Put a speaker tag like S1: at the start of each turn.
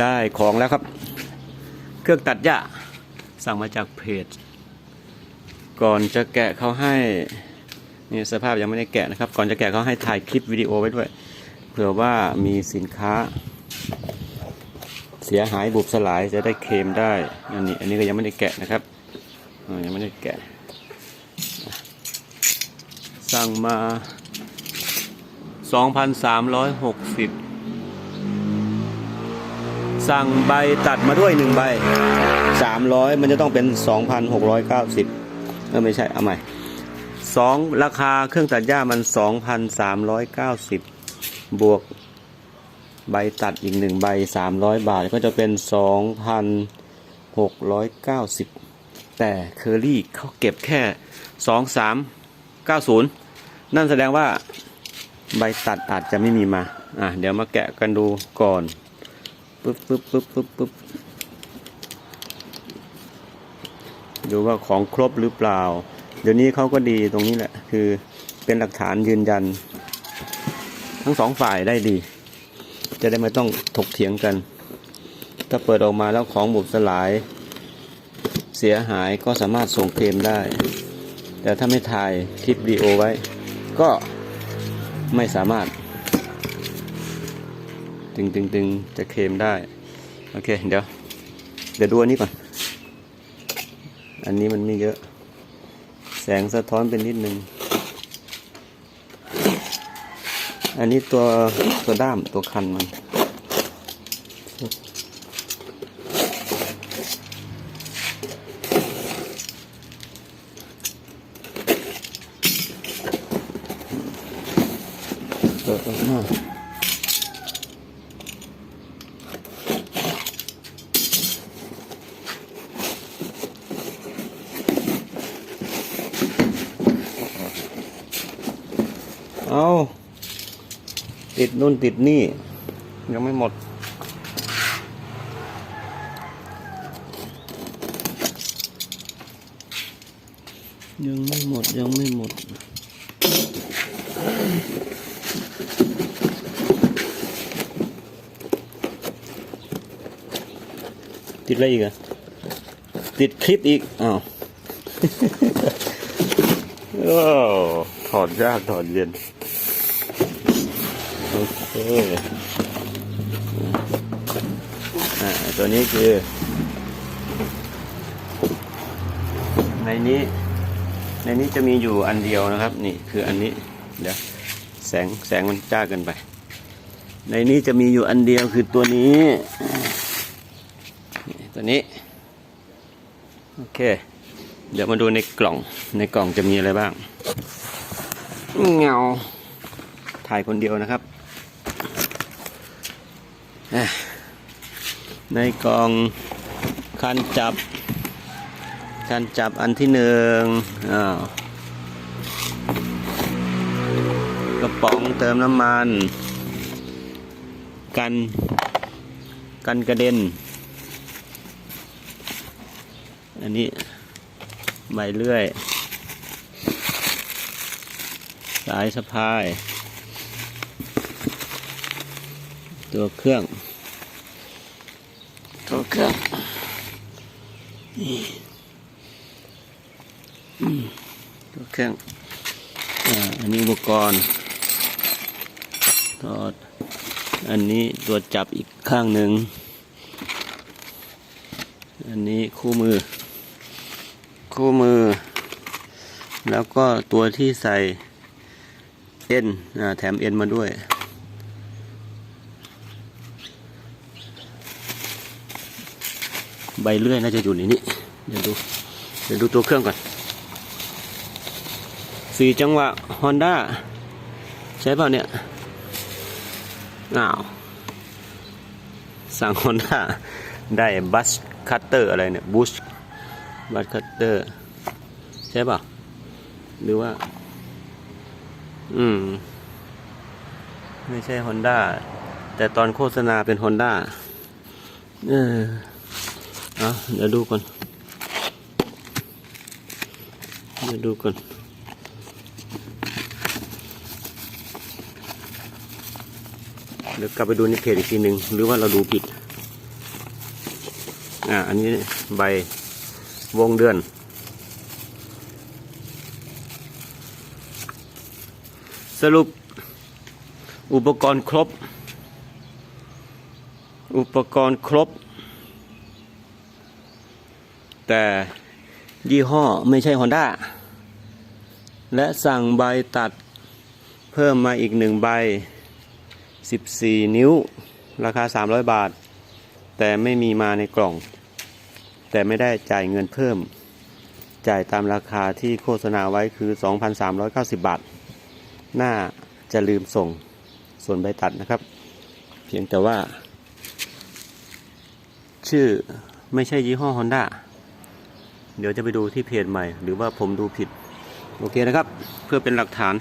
S1: ได้ของแล้วครับ เครื่องตัดหญ้าสั่งมาจากเพจ ก่อนจะแกะเขาให้นี่สภาพยังไม่ได้แกะนะครับ ก่อนจะแกะเขาให้ถ่ายคลิปวิดีโอไว้ด้วย เผื่อว่ามีสินค้า เสียหายบุบสลายจะได้เคลมได้อันนี้อันนี้ก็ยังไม่ได้แกะนะครับยังไม่ได้แกะ สั่งมา 2,360 สั่งใบตัดมาด้วยหนึ่งใบ300 มันจะต้องเป็น 2,690เออไม่ใช่เอาใหม่สองราคาเครื่องตัดหญ้ามัน 2,390 บวกใบตัดอีกหนึ่งใบ300 บาทก็จะเป็น 2,690 แต่เคอรี่เขาเก็บแค่ 2390 นั่นแสดงว่าใบตัดอาจจะไม่มีมา อะ เดี๋ยวมาแกะกันดูก่อน ปึ๊บปึ๊บปึ๊บปึ๊บปึ๊บดูว่าของครบหรือเปล่า เดี๋ยวนี้เขาก็ดีตรงนี้แหละ คือเป็นหลักฐานยืนยัน ทั้งสองฝ่ายได้ดี จะได้ไม่ต้องถกเถียงกัน ถ้าเปิดออกมาแล้วของบุบสลาย เสียหายก็สามารถส่งเคลมได้ แต่ถ้าไม่ถ่ายคลิปวิดีโอไว้ ก็ไม่สามารถ ตึงตึงตึงจะเคลมได้ โอเค เดี๋ยว เดี๋ยวดูอันนี้ก่อน อันนี้มันไม่เยอะ แสงสะท้อนเป็นนิดนึง อันนี้ตัวตัวด้ามตัวคันมันเปิดออกมา เอาติดนู่นติดนี่ ยังไม่หมด ยังไม่หมด ยังไม่หมดติดอะไรอีกอะติดคลิปอีก อ้าวโอ้ถอดยากถอดเย็น โอเคอ่าตัวนี้คือ ในนี้ ในนี้จะมีอยู่อันเดียวนะครับ นี่คืออันนี้เดี๋ยวแสงแสงมันจ้าเกินไป ในนี้จะมีอยู่อันเดียวคือตัวนี้นี่ตัวนี้โอเค เดี๋ยวมาดูในกล่องในกล่องจะมีอะไรบ้างเงาถ่ายคนเดียวนะครับ ในกล่องคันจับ คันจับอันที่หนึ่งกระป๋องเติมน้ำมัน กัน กันกระเด็น อันนี้ใบเลื่อย สายสะพาย ตัวเครื่อง ตัวเครื่องนี่อืมตัวเครื่องอ่าอันนี้อุปกรณ์ถออันนี้ตัวจับอีกข้างหนึ่ง อันนี้คู่มือ คู่มือ แล้วก็ตัวที่ใส่เอ็นอ่าแถมเอ็นมาด้วย ใบเลื่อยน่าจะอยู่ในนี้ เดี๋ยวดู เดี๋ยวดูตัวเครื่องก่อน สี่จังหวะ Honda ใช่เปล่าเนี่ย อ้าว สั่ง Honda ได้บัสคัตเตอร์อะไรเนี่ยบูชบัสคัตเตอร์ใช่เปล่าหรือว่า อืม ไม่ใช่ Honda แต่ตอนโฆษณาเป็น Honda เออ อาเดี๋ยวดูก่อนเดี๋ยวดูก่อนเดี๋ยวกลับไปดูในเพจอีกทีหนึ่งหรือว่าเราดูผิด อ่า อันนี้ใบวงเดือน สรุป อุปกรณ์ครบ อุปกรณ์ครบ แต่ยี่ห้อไม่ใช่ Honda และสั่งใบตัดเพิ่มมาอีกหนึ่งใบ 14 นิ้ว ราคา 300 บาท แต่ไม่มีมาในกล่อง แต่ไม่ได้จ่ายเงินเพิ่ม จ่ายตามราคาที่โฆษณาไว้คือ 2,390 บาท น่าจะลืมส่งส่วนใบตัดนะครับ เพียงแต่ว่า ชื่อไม่ใช่ยี่ห้อ Honda เดี๋ยวจะไปดูที่เพจใหม่ หรือว่าผมดูผิด โอเคนะครับ เพื่อเป็นหลักฐาน